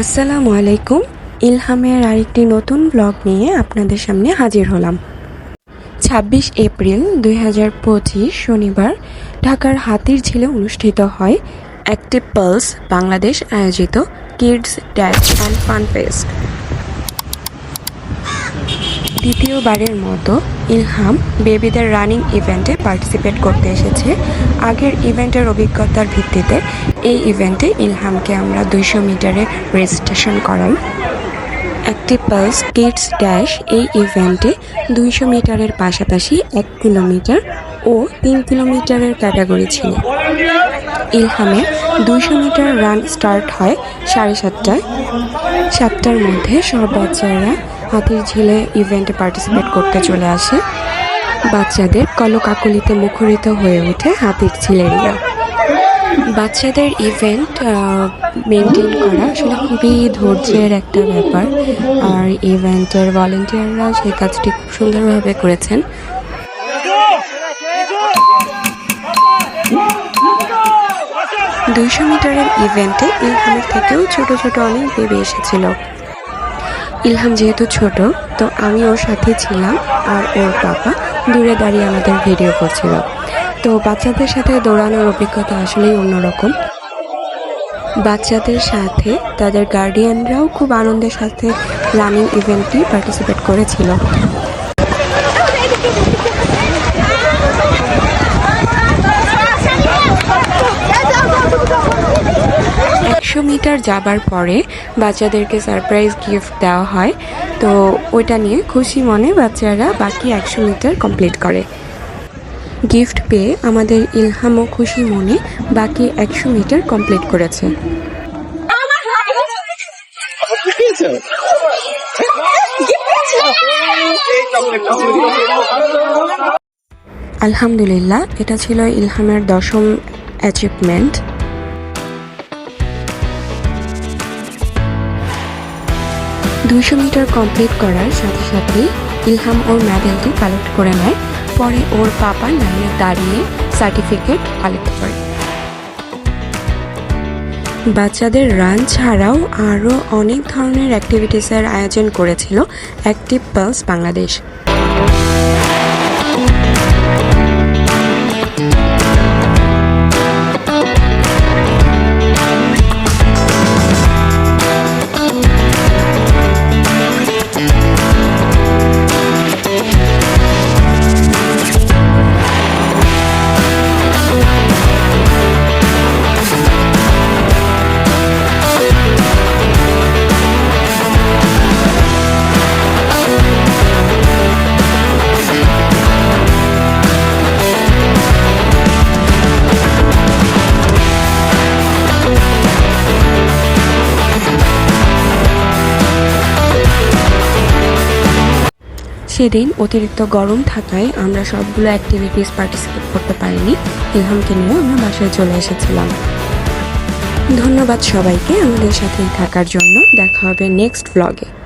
আসসালামু আলাইকুম। ইলহামের আরেকটি নতুন ব্লগ নিয়ে আপনাদের সামনে হাজির হলাম। ছাব্বিশ এপ্রিল দুই হাজার পঁচিশ শনিবার ঢাকার হাতির ঝিলে অনুষ্ঠিত হয় অ্যাক্টিভ পালস বাংলাদেশ আয়োজিত kids dash and fun fest. দ্বিতীয়বারের মতো ইলহাম বেবিদের রানিং ইভেন্টে পার্টিসিপেট করতে এসেছে। আগের ইভেন্টের অভিজ্ঞতার ভিত্তিতে এই ইভেন্টে ইলহামকে আমরা দুইশো মিটারে রেজিস্ট্রেশন করাই। অ্যাক্টিভ পালস কিডস ড্যাশ এই ইভেন্টে দুইশো মিটারের পাশাপাশি এক কিলোমিটার ও তিন কিলোমিটারের ক্যাটাগরি ছিল। ইলহামের দুইশো মিটার রান স্টার্ট হয় সাড়ে সাতটায়। সাতটার মধ্যে সব বাচ্চারা হাতির ঝিলে ইভেন্টে পার্টিসিপেট করতে চলে আসে। বাচ্চাদের কলকাকলিতে মুখরিত হয়ে ওঠে হাতির ঝিলেরিয়া। বাচ্চাদের ইভেন্ট মেনটেন করা আসলে খুবই ধৈর্যের একটা ব্যাপার। আর ইভেন্টের ভলেন্টিয়াররা সেই কাজটি খুব সুন্দরভাবে করেছেন। দুইশো মিটারের ইভেন্টে ইলহামের থেকেও ছোট ছোট অনেক বেবি এসেছিল। ইলহাম যেহেতু ছোট, তো আমি ওর সাথে ছিলাম আর ওর পাপা দূরে দাঁড়িয়ে আমাদের ভিডিও করছিল। তো বাচ্চাদের সাথে দৌড়ানোর অভিজ্ঞতা আসলেই অন্যরকম। বাচ্চাদের সাথে তাদের গার্ডিয়ানরাও খুব আনন্দের সাথে রানিং ইভেন্টটি পার্টিসিপেট করেছিল। একশো মিটার যাবার পরে বাচ্চাদেরকে সারপ্রাইজ গিফট দেওয়া হয়। তো ওইটা নিয়ে খুশি মনে বাচ্চারা বাকি একশো মিটার কমপ্লিট করে। গিফট পেয়ে আমাদের ইলহামও খুশি মনে বাকি একশো মিটার কমপ্লিট করেছে। আলহামদুলিল্লাহ, এটা ছিল ইলহামের দশম অ্যাচিভমেন্ট দুইশো মিটার কমপ্লিট করার সাথে সাথেই ইলহাম ওর মেডেলটি কালেক্ট করে নেয়। পরে ওর পাপা লাইনে দাঁড়িয়ে সার্টিফিকেট কালেক্ট করে। বাচ্চাদের রান ছাড়াও আরও অনেক ধরনের অ্যাক্টিভিটিসের আয়োজন করেছিল অ্যাক্টিভ পালস বাংলাদেশ। সেদিন অতিরিক্ত গরম থাকায় আমরা সবগুলো অ্যাক্টিভিটিস পার্টিসিপেট করতে পারিনি। ইলহামকে নিয়ে আমরা বাসায় চলে এসেছিলাম। ধন্যবাদ সবাইকে আমাদের সাথেই থাকার জন্য। দেখা হবে নেক্সট ব্লগে